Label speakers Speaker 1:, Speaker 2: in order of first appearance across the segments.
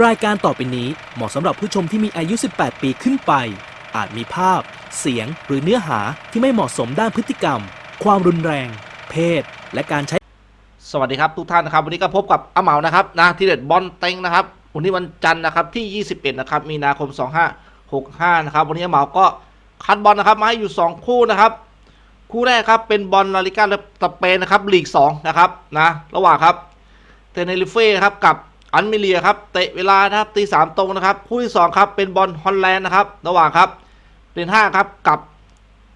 Speaker 1: รายการต่อไปนี้เหมาะสำหรับผู้ชมที่มีอายุ 18 ปีขึ้นไป อาจมีภาพ เสียง หรือเนื้อหาที่ไม่เหมาะสมด้านพฤติกรรม ความรุนแรง เพศ และการใช้
Speaker 2: สวัสดีครับทุกท่านนะครับ วันนี้ก็พบกับอาเหมานะครับนะที่เด็ดบอลเต็งนะครับ วันนี้วันจันทร์นะครับที่ 21 นะครับ มีนาคม 2565 นะครับ วันนี้อาเหมาก็คัดบอลนะครับมาให้อยู่ 2 คู่นะครับ คู่แรกครับเป็นบอลลาลิก้าสเปนนะครับลีก 2 นะครับนะระหว่างครับเทเนริเฟ่ครับกับ อันเมเลียครับเตะเวลานะครับตีสามตรงนะครับคู่ที่2ครับเป็นบอลฮอลแลนด์นะครับระหว่างครับเป็น5ครับกับ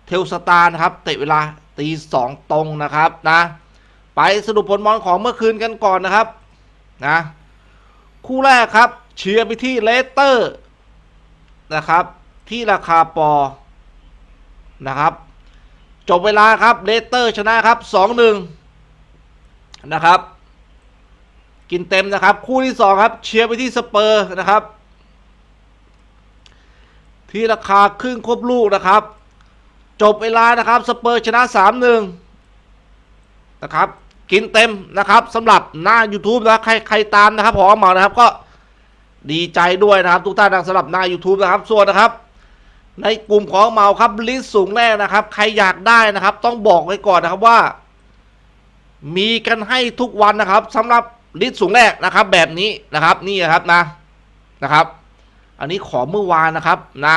Speaker 2: เทลสตาร์นะครับเตะเวลาตีสองตรงนะครับนะไปสรุปผลบอลของเมื่อคืนกันก่อนนะครับนะคู่แรกครับเชียร์ไปที่เลสเตอร์นะครับที่ราคาปอนะครับจบเวลาครับเลสเตอร์ชนะครับ 2-1 นะครับ กินเต็มนะครับ คู่ที่ 2 ครับ เชียร์ไปที่สเปอร์นะครับ ที่ราคาครึ่งครบลูกนะครับ จบเวลานะครับสเปอร์ชนะ 3-1 นะครับ กินเต็มนะครับสำหรับหน้า YouTube นะใครใครตามนะครับหอเหมานะครับก็ดีใจด้วยนะครับ ทุกท่านสำหรับหน้า YouTube นะครับ ส่วนนะครับ ในกลุ่มของเมาครับลิสต์สูงแรกนะครับ ใครอยากได้นะครับ ต้องบอกไว้ก่อนนะครับว่า มีกันให้ทุกวันนะครับสำหรับ ลิสต์สูงแรกนะครับ แบบนี้นะครับนี่นะครับนะนะครับ อันนี้ขอเมื่อวานนะครับนะ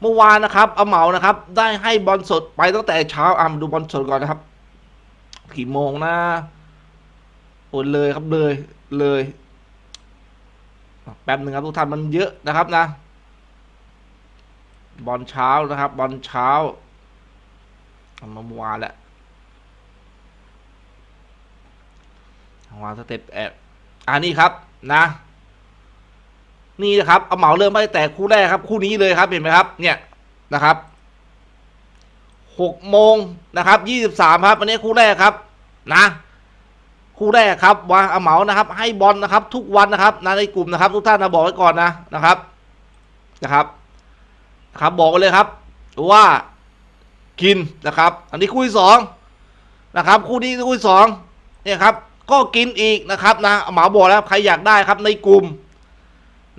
Speaker 2: เมื่อวานนะครับเอาเหมานะครับ ได้ให้บอลสดไปตั้งแต่เช้าอะมาดูบอลสดก่อนนะครับกี่โมงนะโอนเลยครับเลยเลยแป๊บหนึ่งครับทุกท่านมันเยอะนะครับนะ บอลเช้านะครับ บอลเช้าเอามาเมื่อวานแหละ วานสเต็ปแอบอ่านี่ครับนะ นี่นะครับ เอาเหมาเริ่มตั้งแต่คู่แรกครับ คู่นี้เลยครับเห็นไหมครับ เนี่ยนะครับหกโมงนะครับยี่สิบสามครับวันนี้คู่แรกครับ นะคู่แรกครับวางเอาเหมานะครับ ให้บอลนะครับ ทุกวันนะครับนะในกลุ่มนะครับ ทุกท่านนะบอกไว้ก่อนนะนะครับนะครับครับบอกเลยครับ ว่ากินนะครับ อันนี้คู่ที่สองนะครับ คู่นี้คู่ที่สองเนี่ยครับ ก็กินอีกนะครับนะเอาหมาบอกแล้วใครอยากได้ครับในกลุ่ม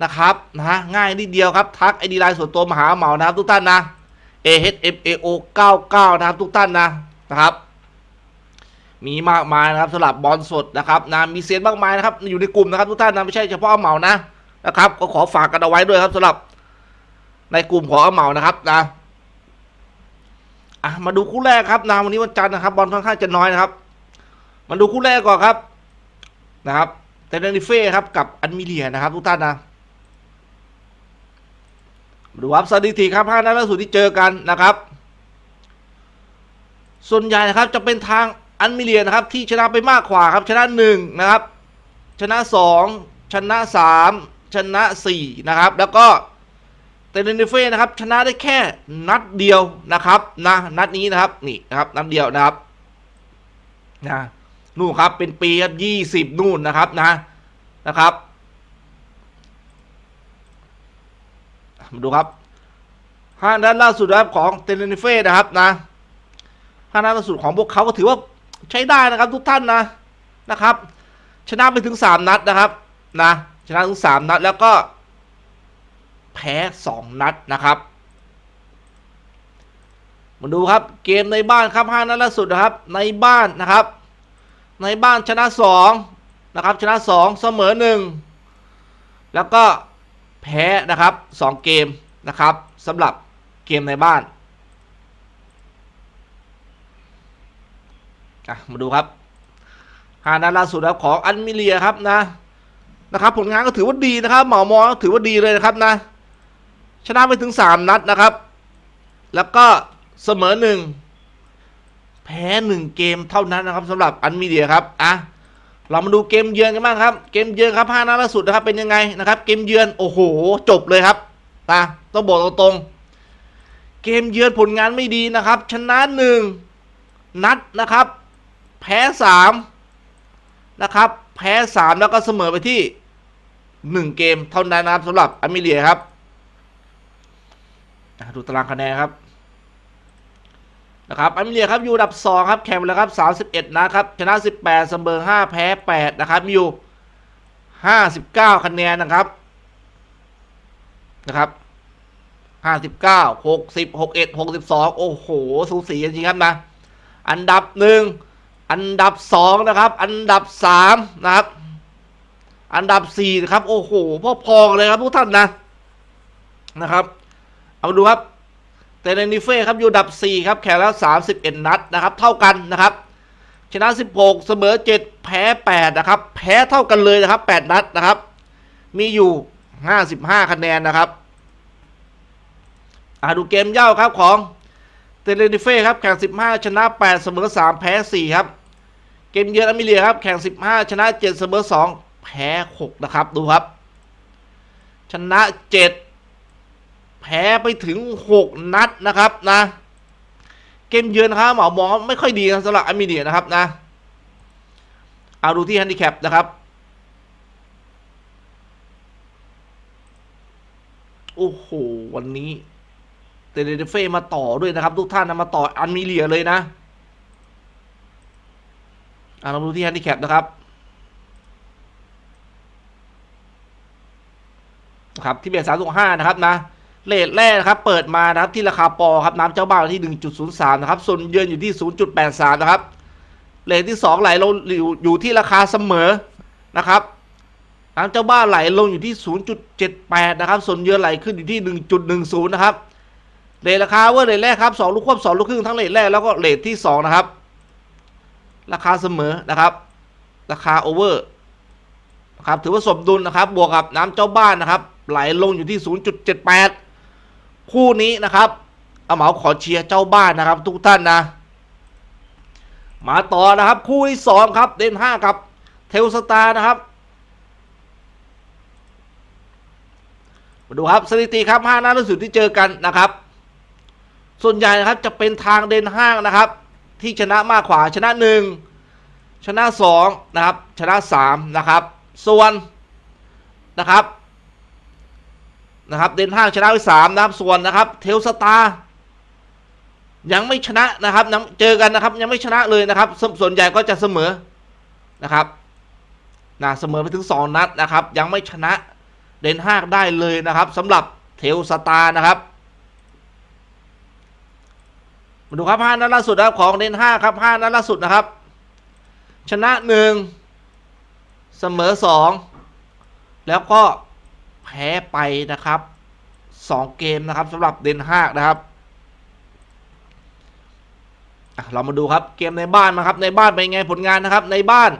Speaker 2: นะครับนะฮะง่ายนิดเดียวครับ ทักไอดีไลน์ส่วนตัวมาหาเหมานะครับทุกท่านนะ A H M A O 99นะครับทุกท่านนะนะครับ มีมากมายนะครับสำหรับบอลสดนะครับนะมีเซียนมากมายนะครับ อยู่ในกลุ่มนะครับทุกท่านนะไม่ใช่เฉพาะเหมานะนะครับ ก็ขอฝากกันเอาไว้ด้วยครับสำหรับ ในกลุ่มของเอาเหมานะครับนะอะมาดูคู่แรกครับนะวันนี้วันจันทร์นะครับบอลค่อนข้างจะน้อยนะครับ มาดูคู่แรกก่อนครับนะครับเตนเนริเฟ่ครับกับอันมิเลียนะครับทุกท่านนะดูครับสถิติครับห้านัดล่าสุดที่เจอกันนะครับ ส่วนใหญ่นะครับจะเป็นทางอันมิเลียนะครับที่ชนะไปมากกว่าครับชนะหนึ่งนะครับชนะสองชนะสามชนะสี่นะครับแล้วก็เตนเนเฟ่นะครับชนะได้แค่นัดเดียวนะครับนะนัดนี้นะครับนี่นะครับนัดเดียวนะครับนะ นู่นครับเป็นปีครับยี่สิบนู่นนะครับนะนะครับมาดูครับห้านัดล่าสุดนะครับของเทนเนเฟ่นะครับนะห้านัดล่าสุดของพวกเขาก็ถือว่าใช้ได้นะครับทุกท่านนะนะครับ ชนะไปถึงสามนัดนะครับนะชนะถึงสามนัดแล้วก็ แพ้สองนัดนะครับมาดูครับเกมในบ้านครับห้านัดล่าสุดนะครับในบ้านนะครับ ในบ้านชนะสองนะครับ ชนะสองเสมอหนึ่งแล้วก็แพ้นะครับสองเกมนะครับสำหรับเกมในบ้านมาดูครับฮานัดล่าสุดครับของอันมิเลียครับนะนะครับผลงานก็ถือว่าดีนะครับหมามอถือว่าดีเลยนะครับนะชนะไปถึงสามนัดนะครับ แล้วก็เสมอหนึ่ง พ้หนึ่งเกมเท่านั้นนะครับสำหรับอันมิเลียครับอะเรามาดูเกมเยือนกันบ้างครับ เกมเยือนครับห้านัดล่าสุดนะครับเป็นยังไงนะครับ เกมเยือนโอ้โห จบเลยครับนะต้องบอกตรงๆเกมเยือนผลงานไม่ดีนะครับ ชนะหนึ่งนัดนะครับ แพ้สามนะครับ แพ้สามแล้วก็เสมอไปที่หนึ่งเกมเท่านั้นนะครับสำหรับอเมเลียครับดูตารางคะแนนครับ นะครับอันเลียครับอยู่อันดับ 2 ครับแข่งไปแล้วครับ 31 นะครับ ชนะ 18เสมอ5 แพ้ 8 นะครับมีอยู่ห้าสิบเก้าคะแนนนะครับนะครับห้าสิบเก้าหกสิบหกเอ็ดหกสิบสองโอ้โห สูสีจริงครับนะ อันดับหนึ่งอันดับสองนะครับ อันดับสามนะครับ อันดับสี่นะครับ โอ้โหพ่อๆกันเลยครับทุกท่านนะนะครับ เอามาดูครับ เตเนนิเฟ่ครับอยู่อันดับ 4 ครับ แข่งแล้ว 31 นัดนะครับ เท่ากันนะครับ ชนะ 16 เสมอ 7 แพ้ 8 นะครับ แพ้เท่ากันเลยนะครับ 8 นัดนะครับ มีอยู่ 55 คะแนนนะครับอ่าดูเกมเย่าครับของเตเนนิเฟ่ครับแข่ง 15 ชนะ 8 เสมอ 3 แพ้ 4 ครับ เกมเยือนอเมเลียครับแข่ง 15 ชนะ 7 เสมอ 2 แพ้ 6 นะครับ ดูครับ ชนะ 7 แพ้ไปถึง 6 นัดนะครับนะ เกมเยือนนะครับหมอมองไม่ค่อยดีสำหรับอาร์เมเนียนะครับนะเอาดูที่ฮันดิแคปนะครับ โอ้โห วันนี้เตเดเฟมาต่อด้วยนะครับ ทุกท่านนะมาต่ออันมิเลียเลยนะอ่าเราดูที่ฮันดิแคปนะครับนะครับที่เบียดสามสิบห้านะครับนะ เลทแรกนะครับเปิดมานะครับที่ราคาปอครับน้ำเจ้าบ้านที่หนึ่งจุดศูนย์สามนะครับ ส่วนเยือนอยู่ที่ศูนย์จุดแปดสามนะครับเลทที่สองไหลลงอยู่อยู่ที่ราคาเสมอนะครับน้ำเจ้าบ้านไหลลงอยู่ที่ศูนย์จุดเจ็ดแปดนะครับ ส่วนเยือนไหลขึ้นอยู่ที่หนึ่งจุดหนึ่งศูนย์นะครับเลทราคาเวอร์เลทแรกครับสองลูกควบสองลูกครึ่งทั้งเลทแรกแล้วก็เลทที่สองนะครับ ราคาเสมอนะครับ ราคาโอเวอร์นะครับถือว่าสมดุลนะครับบวกกับน้ำเจ้าบ้านนะครับไหลลงอยู่ที่ 0.78 คู่นี้นะครับเอาเหมาขอเชียร์เจ้าบ้านนะครับ ทุกท่านนะ มาต่อนะครับ คู่ที่สองครับ เดนห้ากับเทลสตาร์นะครับมาดูครับสถิติครับห้านัดล่าสุดที่เจอกันนะครับ ส่วนใหญ่นะครับจะเป็นทางเดนห้างนะครับ ที่ชนะมากกว่าชนะหนึ่งชนะสองนะครับ ชนะสามนะครับ ส่วนนะครับ นะครับเดนห้างชนะไปสามนะครับส่วนนะครับ เทลสตาร์ยังไม่ชนะนะครับเจอกันนะครับ ยังไม่ชนะเลยนะครับ ส่วนใหญ่ก็จะเสมอนะครับนะเสมอไปถึงสองนัดนะครับ ยังไม่ชนะเดนห้างได้เลยนะครับสำหรับเทลสตาร์นะครับมาดูครับห้านัดล่าสุดนะครับของเดนห้าครับห้านัดล่าสุดนะครับ ชนะหนึ่งเสมอสองแล้วก็ พ้ไปนะครับสองเกมนะครับสำหรับเดนฮากนะครับเรามาดูครับเกมในบ้านนะครับในบ้านเป็นไงผลงานนะครับ ในบ้าน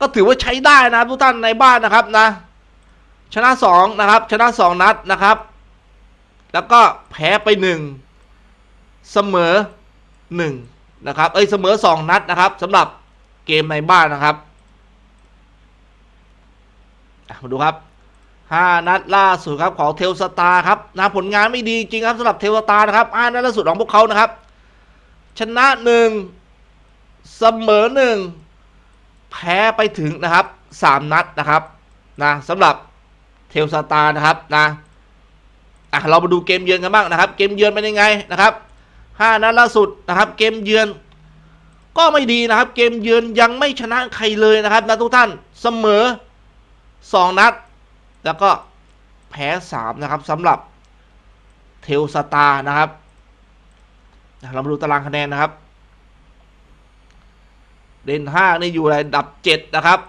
Speaker 2: ก็ถือว่าใช้ได้นะทุกท่านในบ้านนะครับนะ ชนะสองนะครับ ชนะสองนัดนะครับ แล้วก็แพ้ไปหนึ่งเสมอหนึ่งนะครับเอ้ยเสมอสองนัดนะครับสำหรับเกมในบ้านนะครับมาดูครับ 5 นัดล่าสุดครับของเทลสตาร์ครับนะผลงานไม่ดีจริงครับสำหรับเทลสตาร์นะครับ5นัดล่าสุดของพวกเขานะครับ ชนะหนึ่งเสมอหนึ่งแพ้ไปถึงนะครับ 3 นัดนะครับนะสำหรับเทลสตาร์นะครับนะอะเรามาดูเกมเยือนกันบ้างนะครับ เกมเยือนเป็นยังไงนะครับ5นัดล่าสุดนะครับ เกมเยือน ก็ไม่ดีนะครับ เกมเยือนยังไม่ชนะใครเลยนะครับนะทุกท่านเสมอสองนัด แล้วก็แพ้สามนะครับสำหรับเทลสตาร์นะครับเรามาดูตารางคะแนนนะครับ เดนห้านี่อยู่ในดับเจ็ดนะครับ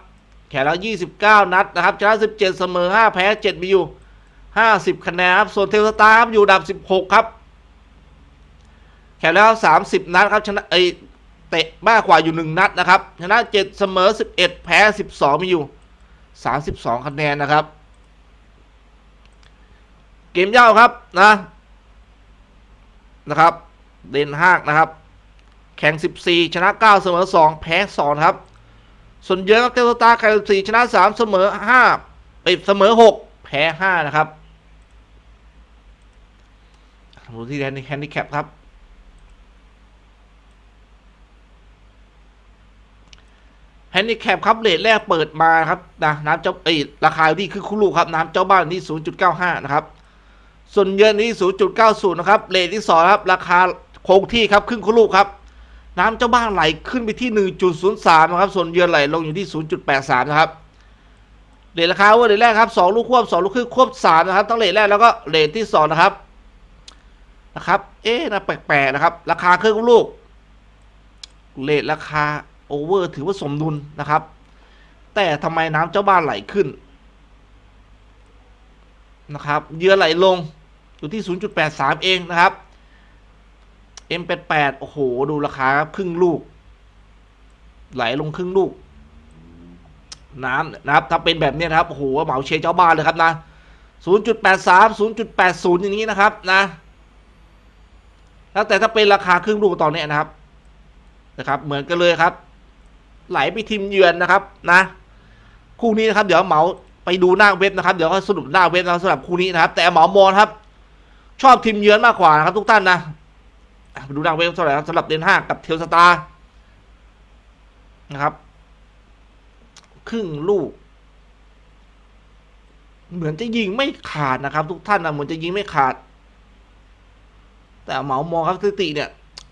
Speaker 2: แข่งแล้วยี่สิบเก้านัดนะครับชนะสิบเจ็ดเสมอห้าแพ้เจ็ดมีอยู่ห้าสิบคะแนนครับส่วนเทลสตาร์อยู่ดับสิบหกครับ แข่งแล้วสามสิบนัดครับชนะไอเตะมากกว่าอยู่หนึ่งนัดนะครับชนะเจ็ดเสมอสิบเอ็ดแพ้สิบสองมีอยู่32คะแนนนะครับ เกมเย่าครับนะนะครับเดนฮากนะครับ แข่ง 14 ชนะ 9 เสมอ 2 แพ้2ครับ ส่วนเยอะครับเตลตาแข่ง14 ชนะ 3 เสมอ5ไปเสมอ 6 แพ้ 5 นะครับดูที่แฮนดี้แฮนดี้แคปครับแฮนดิแคปครับเลทแรกเปิดมาครับนะน้ำเจ้าเอ้ราคาที่คือคู่ลูกครับ น้ำเจ้าบ้านที่ 0.95 นะครับ ส่วนเยือนที่0.90 นะครับเลทที่2ครับ ราคาคงที่ครับครึ่งคู่ลูกครับ น้ำเจ้าบ้านไหลขึ้นไปที่ 1.03 นะครับ ส่วนเยือนไหลลงอยู่ที่ 0.83 นะครับเลทราคาเวอร์เลทแรกครับสองลูกควบสองลูกครึ่งควบสามนะครับทั้งเลทแรกแล้วก็เลทที่สองนะครับนะครับ เอ๊ะนะแปลกๆนะครับ ราคาครื่งลูกเลทราคาโอเวอร์ถือว่าสมดุลนะครับ แต่ทำไมน้ำเจ้าบ้านไหลขึ้นนะครับ เยือไหลลง อยู่ที่ 0.83 เองนะครับ M88 โอ้โห ดูราคาครับครึ่งลูก ไหลลงครึ่งลูก น้ำนะครับ ถ้าเป็นแบบนี้นะครับ โอ้โห เหมาเชยเจ้าบ้านเลยครับนะ 0.83 0.80 อย่างนี้นะครับนะ แล้วแต่ถ้าเป็นราคาครึ่งลูกตอนนี้นะครับ นะครับ เหมือนกันเลยครับ ไหลไปทีมเยือนนะครับนะ คู่นี้นะครับ เดี๋ยวเหมาไปดูหน้าเว็บนะครับ เดี๋ยวก็สรุปหน้าเว็บนะสำหรับคู่นี้นะครับ แต่เหมามองครับ ชอบทีมเยือนมากกว่านะครับทุกท่านนะดูหน้าเว็บเท่าไหร่ครับสำหรับเดนห้ากับเทลสตาร์นะครับ ครึ่งลูก เหมือนจะยิงไม่ขาดนะครับ ทุกท่านนะเหมือนจะยิงไม่ขาด แต่เหมามองครับสติเนี่ย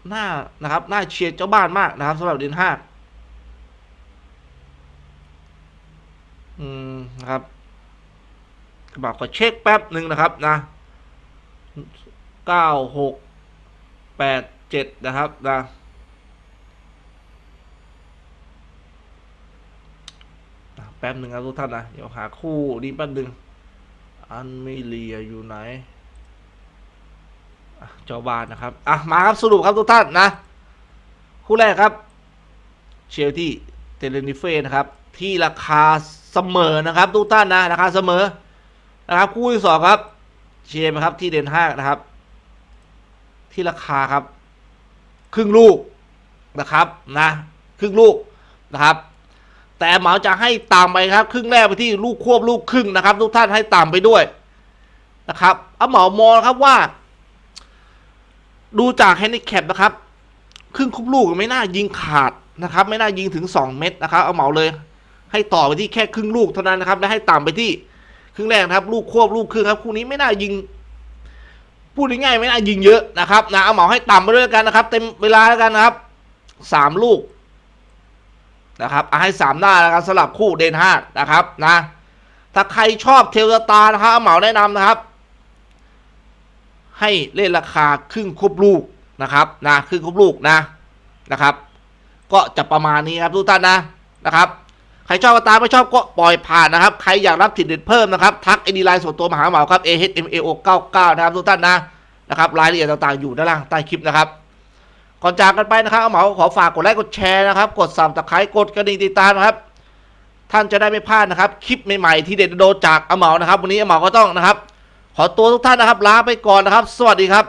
Speaker 2: หน้านะครับหน้าเชียร์เจ้าบ้านมากนะครับสำหรับเดนห้าอืมนะครับบอกขอเช็คแป๊บหนึ่งนะครับนะ เก้าหกแปดเจ็ดนะครับนะแป๊บหนึ่งครับทุกท่านนะ เดี๋ยวหาคู่นี้แป๊บหนึ่งอันไมิเลียอยู่ไหนเจ้าบ้านนะครับ อะ มาครับสรุปครับทุกท่านนะ คู่แรกครับ เชลที่เทเลนิเฟ่นะครับ ที่ราคาเสมอนะครับทุกท่านนะ ราคาเสมอนะครับ คู่ที่สองครับ เชมครับที่เดนห้านะครับ ที่ราคาครับ ครึ่งลูกนะครับนะ ครึ่งลูกนะครับ แต่เหมาจะให้ตามไปครับ ครึ่งแรกไปที่ลูกควบลูกครึ่งนะครับ ทุกท่านให้ตามไปด้วยนะครับเอาเหมามองครับว่า ดูจากแฮนดิแคปนะครับ ครึ่งคุบลูกไม่น่ายิงขาดนะครับ ไม่น่ายิงถึง 2 เม็ดนะครับ เอาเหมาเลย ให้ต่อไปที่แค่ครึ่งลูกเท่านั้นนะครับและให้ต่ำไปที่ครึ่งแรกนะครับ ลูกควบลูกครึ่งครับคู่นี้ไม่น่ายิง พูดง่ายๆไม่น่ายิงเยอะนะครับนะเอาเหมาให้ต่ำไปด้วยกันนะครับ เต็มเวลาแล้วกันนะครับสามลูกนะครับเอาให้สามหน้าแล้วกันสำหรับคู่เดนห้านะครับนะถ้าใครชอบเทลตานะครับเอาเหมาแนะนำนะครับ ให้เล่นราคาครึ่งควบลูกนะครับนะครึ่งควบลูกนะนะครับ ก็จะประมาณนี้ครับทุกท่านนะนะครับ ใครชอบก็ตามไม่ชอบก็ปล่อยผ่านนะครับ ใครอยากรับถิ่นเด็ดเพิ่มนะครับ ทักไอดีไลน์ส่วนตัวมหาเหมาครับ a h m a o 99นะครับทุกท่านนะนะครับรายละเอียดต่างๆอยู่ด้านล่างใต้คลิปนะครับก่อนจากกันไปนะครับเอาเหมาขอฝากกดไลค์กดแชร์นะครับ กดซับตะไคร้กดกระดิ่งติดตามนะครับ ท่านจะได้ไม่พลาดนะครับ คลิปใหม่ๆที่เด็ดโดนจากเอาเหมานะครับ วันนี้เอาเหมาก็ต้องนะครับ ขอตัวทุกท่านนะครับลาไปก่อนนะครับ สวัสดีครับ